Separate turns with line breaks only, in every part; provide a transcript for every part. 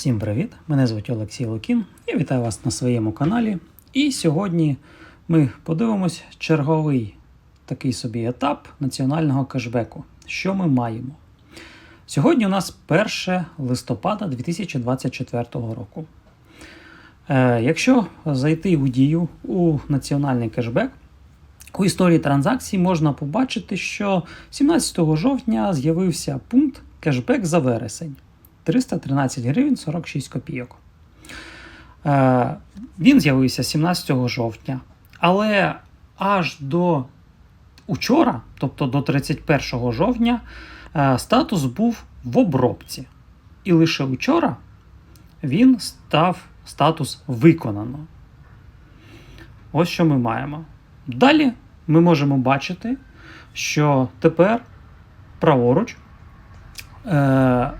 Всім привіт! Мене звуть Олексій Лукін. Я вітаю вас на своєму каналі. І сьогодні ми подивимось черговий такий собі етап національного кешбеку. Що ми маємо? Сьогодні у нас 1 листопада 2024 року. Е, якщо зайти у дію у національний кешбек, у історії транзакцій можна побачити, що 17 жовтня з'явився пункт кешбек за вересень 313 гривень 46 копійок. Е, він з'явився 17 жовтня, але аж до учора, тобто до 31 жовтня, е, статус був в обробці. І лише учора він став статус виконано. Ось що ми маємо. Далі ми можемо бачити, що тепер праворуч е,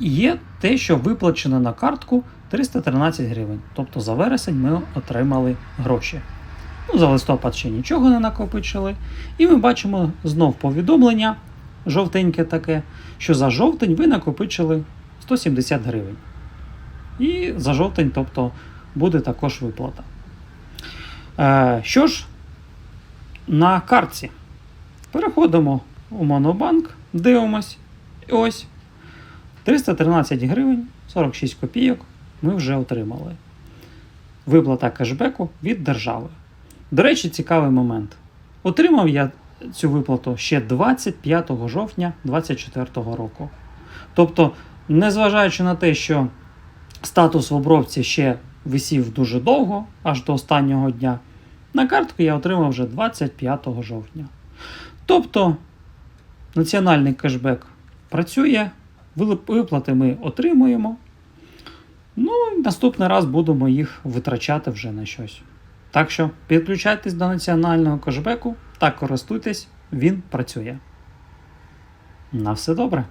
є те, що виплачено на картку 313 гривень. Тобто за вересень ми отримали гроші. Ну, За листопад ще нічого не накопичили. І ми бачимо знов повідомлення, жовтеньке таке, що за жовтень ви накопичили 170 гривень. І за жовтень, тобто, буде також виплата. Е, що ж, на картці. Переходимо у Монобанк, дивимось. Ось 313 гривень 46 копійок ми вже отримали. Виплата кешбеку від держави. До речі, цікавий момент. Отримав я цю виплату ще 25 жовтня 2024 року. Тобто, незважаючи на те, що статус в обробці ще висів дуже довго, аж до останнього дня, на картку я отримав вже 25 жовтня. Тобто, національний кешбек працює, виплати ми отримуємо. Ну, і наступний раз будемо їх витрачати вже на щось. Так що підключайтесь до національного кешбеку та користуйтесь, він працює. На все добре!